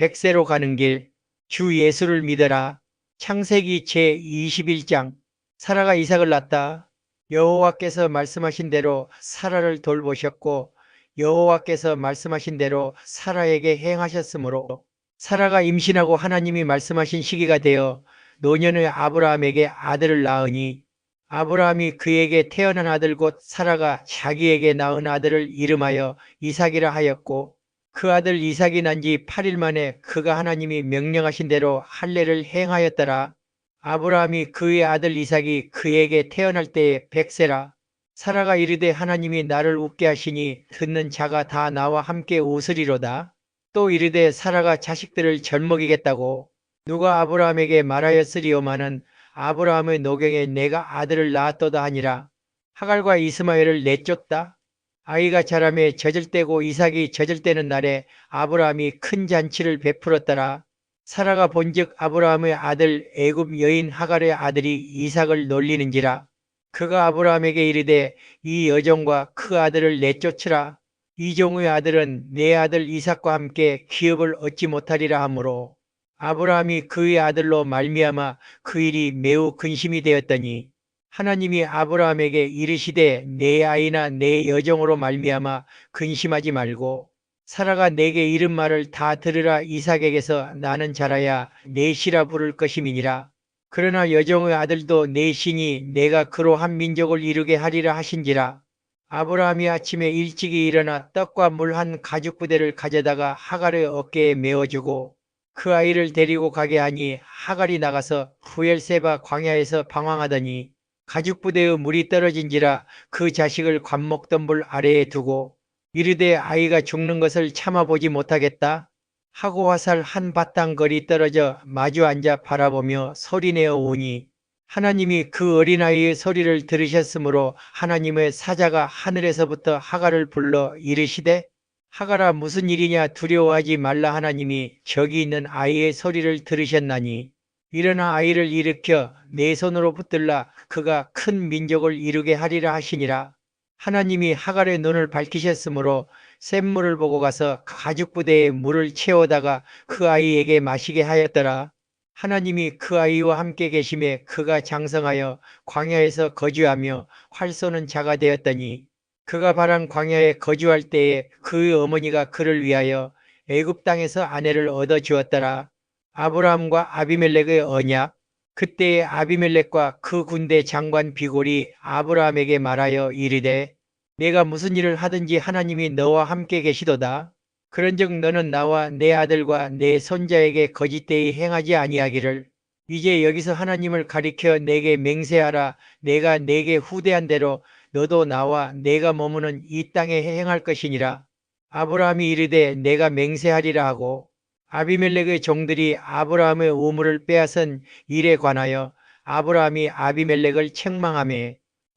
백세로 가는 길, 주 예수를 믿어라. 창세기 제21장 사라가 이삭을 낳다. 여호와께서 말씀하신 대로 사라를 돌보셨고 여호와께서 말씀하신 대로 사라에게 행하셨으므로 사라가 임신하고 하나님이 말씀하신 시기가 되어 노년의 아브라함에게 아들을 낳으니 아브라함이 그에게 태어난 아들 곧 사라가 자기에게 낳은 아들을 이름하여 이삭이라 하였고 그 아들 이삭이 난 지 8일 만에 그가 하나님이 명령하신 대로 할례를 행하였더라. 아브라함이 그의 아들 이삭이 그에게 태어날 때에 백세라. 사라가 이르되 하나님이 나를 웃게 하시니 듣는 자가 다 나와 함께 웃으리로다. 또 이르되 사라가 자식들을 젖먹이겠다고 누가 아브라함에게 말하였으리오마는 아브라함의 노경에 내가 아들을 낳았도다 하니라. 하갈과 이스마엘을 내쫓다. 아이가 자라매 젖을 때고 이삭이 젖을 때는 날에 아브라함이 큰 잔치를 베풀었더라. 사라가 본즉 아브라함의 아들 애굽 여인 하갈의 아들이 이삭을 놀리는지라. 그가 아브라함에게 이르되 이 여종과 그 아들을 내쫓으라. 이 종의 아들은 내 아들 이삭과 함께 기업을 얻지 못하리라 하므로 아브라함이 그의 아들로 말미암아 그 일이 매우 근심이 되었더니 하나님이 아브라함에게 이르시되 내 아이나 내 여종으로 말미암아 근심하지 말고 사라가 내게 이른 말을 다 들으라 이삭에게서 나는 자라야 내 시라 부를 것임이니라. 그러나 여종의 아들도 내 신이 내가 그로 한 민족을 이루게 하리라 하신지라. 아브라함이 아침에 일찍이 일어나 떡과 물 한 가죽 부대를 가져다가 하갈의 어깨에 메어주고 그 아이를 데리고 가게 하니 하갈이 나가서 후엘세바 광야에서 방황하더니 가죽 부대의 물이 떨어진지라 그 자식을 관 먹던 물 아래에 두고 이르되 아이가 죽는 것을 참아보지 못하겠다. 하고 화살 한 바탕 거리 떨어져 마주 앉아 바라보며 소리내어 오니 하나님이 그 어린아이의 소리를 들으셨으므로 하나님의 사자가 하늘에서부터 하갈을 불러 이르시되 하갈아 무슨 일이냐 두려워하지 말라 하나님이 저기 있는 아이의 소리를 들으셨나니 일어나 아이를 일으켜 내 손으로 붙들라. 그가 큰 민족을 이루게 하리라 하시니라. 하나님이 하갈의 눈을 밝히셨으므로 샘물을 보고 가서 가죽 부대에 물을 채워다가 그 아이에게 마시게 하였더라. 하나님이 그 아이와 함께 계심에 그가 장성하여 광야에서 거주하며 활 쏘는 자가 되었더니 그가 바란 광야에 거주할 때에 그의 어머니가 그를 위하여 애굽 땅에서 아내를 얻어 주었더라. 아브라함과 아비멜렉의 언약 그때에 아비멜렉과 그 군대 장관 비골이 아브라함에게 말하여 이르되 내가 무슨 일을 하든지 하나님이 너와 함께 계시도다. 그런즉 너는 나와 내 아들과 내 손자에게 거짓되이 행하지 아니하기를 이제 여기서 하나님을 가리켜 내게 맹세하라 내가 내게 후대한 대로 너도 나와 내가 머무는 이 땅에 행할 것이니라 아브라함이 이르되 내가 맹세하리라 하고 아비멜렉의 종들이 아브라함의 우물을 빼앗은 일에 관하여 아브라함이 아비멜렉을 책망하며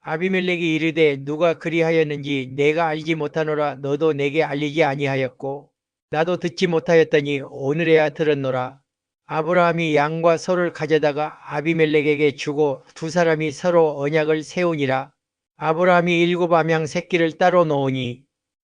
아비멜렉이 이르되 누가 그리하였는지 내가 알지 못하노라 너도 내게 알리지 아니하였고 나도 듣지 못하였더니 오늘에야 들었노라. 아브라함이 양과 소를 가져다가 아비멜렉에게 주고 두 사람이 서로 언약을 세우니라. 아브라함이 일곱 암양 새끼를 따로 놓으니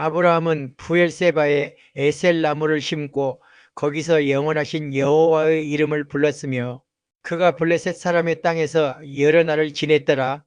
아브라함은 부엘세바에 에셀 나무를 심고 거기서 영원하신 여호와의 이름을 불렀으며 그가 블레셋 사람의 땅에서 여러 날을 지냈더라.